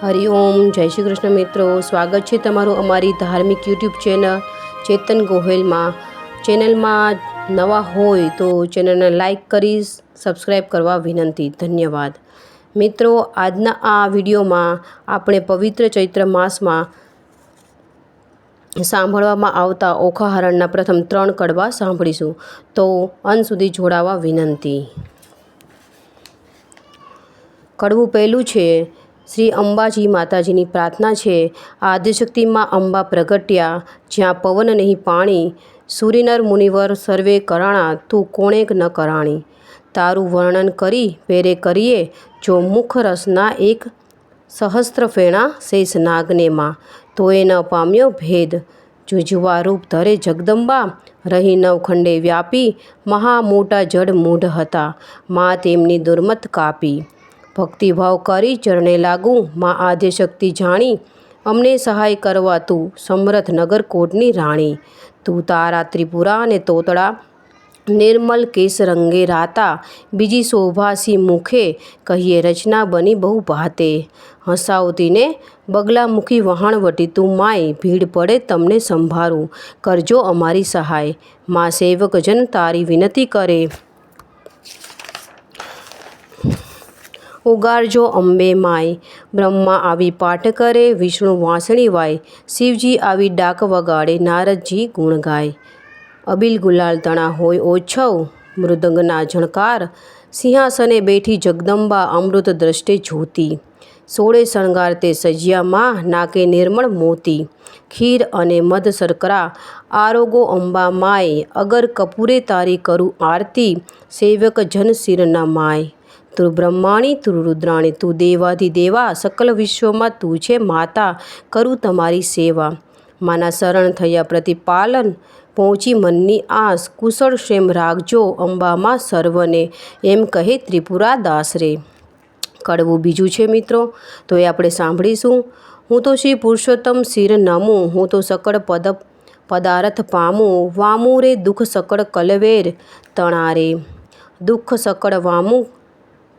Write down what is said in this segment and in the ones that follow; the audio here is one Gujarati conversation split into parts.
હરિઓમ જય શ્રી કૃષ્ણ મિત્રો. સ્વાગત છે તમારું અમારી ધાર્મિક યુટ્યુબ ચેનલ ચેતન ગોહેલમાં. ચેનલમાં નવા હોય તો ચેનલને લાઈક કરી સબસ્ક્રાઈબ કરવા વિનંતી. ધન્યવાદ. મિત્રો, આજના આ વિડીયોમાં આપણે પવિત્ર ચૈત્ર માસમાં સાંભળવામાં આવતા ઓખાહરણના પ્રથમ ત્રણ કડવા સાંભળીશું. તો અંત સુધી જોડાવા વિનંતી. કડવું પહેલું છે શ્રી અંબાજી માતાજીની પ્રાર્થના છે. આદ્યશક્તિમાં અંબા પ્રગટ્યા, જ્યાં પવન નહીં પાણી સૂર્યનર મુનિવર સર્વે કરાણા, તું કોણેક ન કરાણી? તારું વર્ણન કરી પેરે કરીએ, જો મુખ રસના એક સહસ્ત્ર ફેણા શેષ નાગને માં. એ ન પામ્યો ભેદ, જુજવા રૂપ ધરે જગદંબા. રહી નવખંડે વ્યાપી મહા મોટા જડ મૂઢ હતા. મા તેમની દુર્મત કાપી. ભક્તિભાવ કરી ચરણે લાગુ. માં આદ્યશક્તિ જાણી, અમને સહાય કરવા તું સમરથ નગર કોટની રાણી. તું તારા ત્રિપુરા અને તોતળા નિર્મલ કેસ રંગે રાતા, બીજી શોભાસી મુખે કહીએ રચના બની બહુ ભાતે. હસાવતીને બગલામુખી વહાણવટી તું માય, ભીડ પડે તમને સંભાળું કરજો અમારી સહાય. માં સેવકજન તારી વિનંતી કરે. ઉગારજો અંબે માય બ્રહ્મા આવી પાઠ કરે, વિષ્ણુ વાંસણી વાય. શિવજી આવી ડાક વગાડે, નારદજી ગુણ ગાય. અબિલ ગુલાલ તણા હોય ઓછવ, મૃદંગના ઝણકાર. સિંહાસને બેઠી જગદંબા અમૃત દ્રષ્ટે જોતી. સોળે શણગાર તે સજિયામાં નાકે નિર્મળ મોતી. ખીર અને મધ શર્કરા આરોગો અંબા માય. અગર કપૂરે તારી કરું આરતી, સેવક જન શિરના માય. તું બ્રહ્માણી તું રુદ્રાણી, તું દેવાધી દેવા, સકલ વિશ્વમાં તું છે માતા, કરું તમારી સેવા. માના શરણ થયા પ્રતિપાલન, પહોંચી મનની આસ, કુશળ ક્ષેમ રાખજો અંબામાં સર્વને, એમ કહે ત્રિપુરા દાસ રે કડવું બીજું છે મિત્રો તો એ આપણે સાંભળીશું. હું તો શ્રી પુરુષોત્તમ શિર નમું, હું તો સકળ પદ, પદાર્થ પામું, વામું રે દુઃખ સકળ કલવેર તણારે. દુઃખ સકળ વામું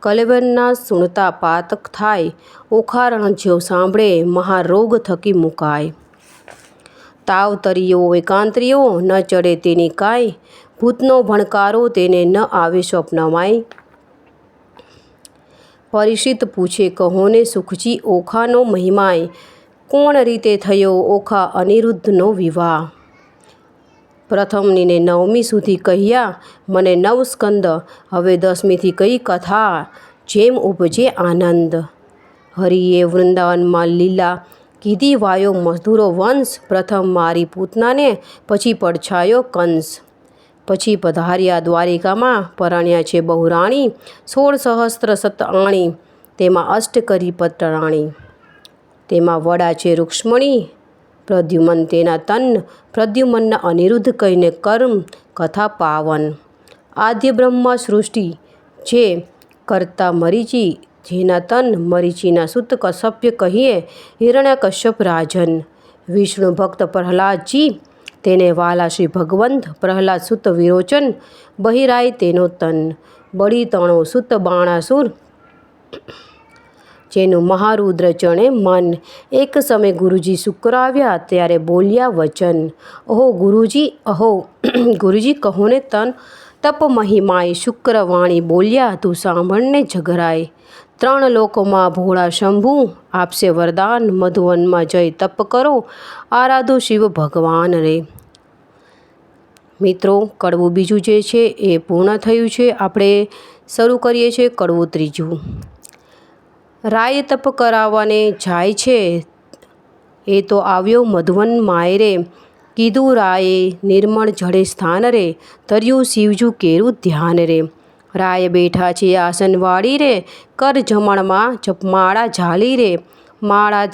કલેવરના સુણતા પાતક થાય, ઓખારણ જેવ સાંભળે, મહારોગ થકી મુકાય. તાવ તરીયો એકાંતરીયો ન ચડે તેની કાંઈ, ભૂતનો ભણકારો તેને ન આવે સ્વપ્નમાય. પરિષિત પૂછે, કહોને સુખજી ઓખાનો મહિમાય? કોણ રીતે થયો ઓખા અનિરુદ્ધનો વિવાહ? પ્રથમની ને નવમી સુધી કહ્યા, મને નવ સ્કંદ હવે દસમીથી કઈ કથા? જેમ ઉપજે આનંદ. હરિએ વૃંદાવનમાં લીલા કીધી વાયો મધુરો વંશ, પ્રથમ મારી પૂતનાને, પછી પડછાયો કંસ. પછી પધાર્યા દ્વારિકામાં, પરણ્યા છે બહુરાણી સોળ સહસ્ત્ર સતઆણી તેમાં અષ્ટ કરી પટરાણી તેમાં વડા છે રૂક્ષ્મણી પ્રદ્યુમન તેના તન પ્રદ્યુમનના અનિરુદ્ધ કહીને કર્મ, કથા, પાવન. આદ્ય બ્રહ્મ સૃષ્ટિ જે કરતા મરીચી, જેના તન મરીચીના સુત કશ્યપ્ય કહીએ, હિરણ્ય કશ્યપ રાજન. વિષ્ણુ ભક્ત પ્રહલાદજી, તેને વાલા શ્રી ભગવંત પ્રહલાદ સુત વિરોચન, બહિરાય તેનો તન. બળી તણો સુત બાણાસુર જેનું મહારુદ્ર ચણે મન. એક સમય ગુરુજી શુક્ર આવ્યા ત્યારે બોલ્યા વચન. અહો ગુરુજી અહો, ગુરુજી કહો ને તન તપ મહિમાય શુક્રવાણી બોલ્યા તું સાંભળને ઝઘરાય. ત્રણ લોકોમાં ભોળા શંભુ આપશે વરદાન, મધુવનમાં જય તપ કરો, આરાધો શિવ ભગવાન રે. મિત્રો, કડવું બીજું જે છે એ પૂર્ણ થયું છે. આપણે શરૂ કરીએ છીએ કડવું ત્રીજું. રાય તપ કરાવવાને જાય છે. એ તો આવ્યો મધવન માયરે. કીધું, રાયે નિર્મળ જડે સ્થાન રે, તર્યું શિવજુ કેરું ધ્યાન રે. રાય બેઠા છે આસન વાળી રે, કર જમણમાં જપમાળા ઝાલી રે. માળા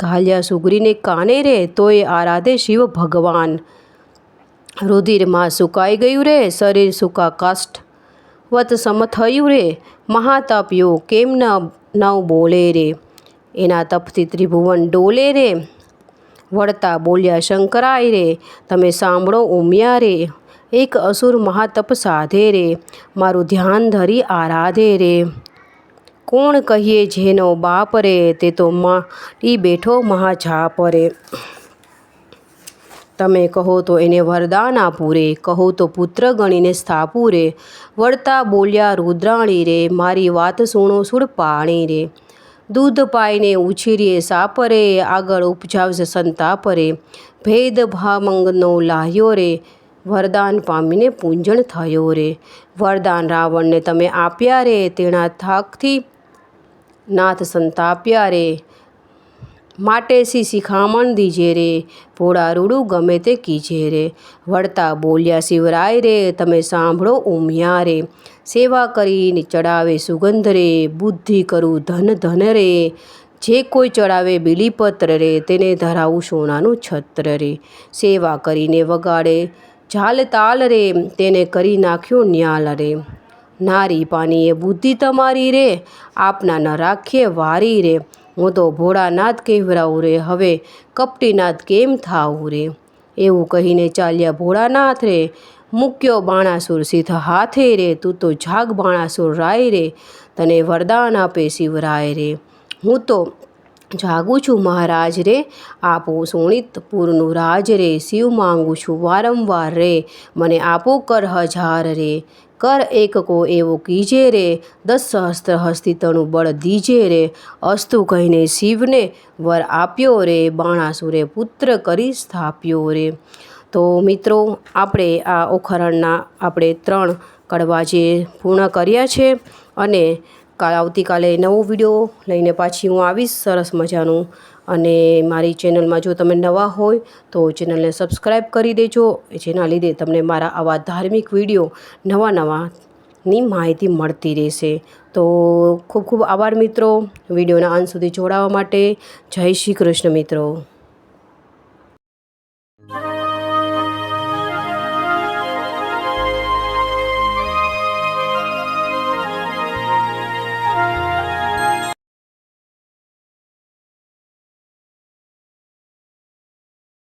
ઘાલ્યા સુગરીને કાને રે, તોય આરાધે શિવ ભગવાન. રુધિરમાં સુકાઈ ગયું રે, શરીર સુકા કાષ્ટ વત સમ થયું રે. મહાતપ્યો કેમ ન નવ બોલે રે. એના તપથી ત્રિભુવન ડોલે રે. વળતા બોલ્યા, શંકરાય રે, તમે સાંભળો ઉમિયા રે. એક અસુર મહાતપ સાધે રે. મારું ધ્યાન ધરી આરાધે રે. કોણ કહીએ, જેનો બાપ રે, તે તો માટી બેઠો મહાજાપ રે. તમે કહો તો એને વરદાન આપું રે કહો તો પુત્ર ગણીને સ્થાપું રે વળતા બોલ્યા, રુદ્રાણી રે, મારી વાત સુણો સુડ પાણી રે. દૂધ પાઈને ઉછીરીએ સાપ રે આગળ ઉપજાવશે સંતાપ રે ભેદ ભામંગનો લાહ્યો રે, વરદાન પામીને પૂંજણ થયો રે. વરદાન રાવણને તમે આપ્યા રે, તેના થાકથી નાથ સંતાપ્યા રે. માટે સી શિખામણ દીજે રે, ભોળા રૂડું ગમે તે કીજે રે. વળતા બોલ્યા શિવરાય રે, તમે સાંભળો ઉમિયા રે. સેવા કરીને ચડાવે સુગંધ રે, બુદ્ધિ કરું ધન ધન રે. જે કોઈ ચડાવે બીલીપત્ર રે, તેને ધરાવું સોનાનું છત્ર રે. સેવા કરીને વગાડે ઝાલ તાલ રે, તેને કરી નાખ્યો ન્યાલ રે. નારી પાણીએ બુદ્ધિ તમારી રે, આપના ન રાખીએ વારી રે. હું તો ભોળાનાથ કહેવરાવું રે, હવે કપટીનાથ કેમ થાવું રે? એવું કહીને ચાલ્યા ભોળાનાથ રે, મૂક્યો બાણાસુર સિદ્ધ હાથે રે, તું તો જાગ બાણાસુર રાય રે, તને વરદાન આપે શિવરાય રે. હું તો જાગું છું મહારાજ રે, આપો સોણિતપુરનું રાજ રે, શિવ માંગુ છું વારંવાર રે, મને આપો કર હજાર રે. કર એક કો એવો કીજે રે, દસ સહસ્ત્ર હસ્તી બળ દીજે રે. અસ્તુ કહીને શિવને વર આપ્યો રે, બાણાસુરે પુત્ર કરી સ્થાપ્યો રે. તો મિત્રો, આપણે આ ઓખરણના આપણે ત્રણ કડવા જે પૂર્ણ કર્યા છે અને કાલ આવતીકાલે નવો વીડિયો લઈને પાછી હું આવીશ. સરસ મજાનું અને મારી ચેનલમાં જો તમે નવા હોય તો ચેનલને સબસ્ક્રાઈબ કરી દેજો, જેના લીધે તમને મારા આવા ધાર્મિક વીડિયો નવા નવાની માહિતી મળતી રહેશે. તો ખૂબ ખૂબ આભાર મિત્રો, વિડીયોના અંત સુધી જોડાવા માટે જય શ્રી કૃષ્ણ મિત્રો.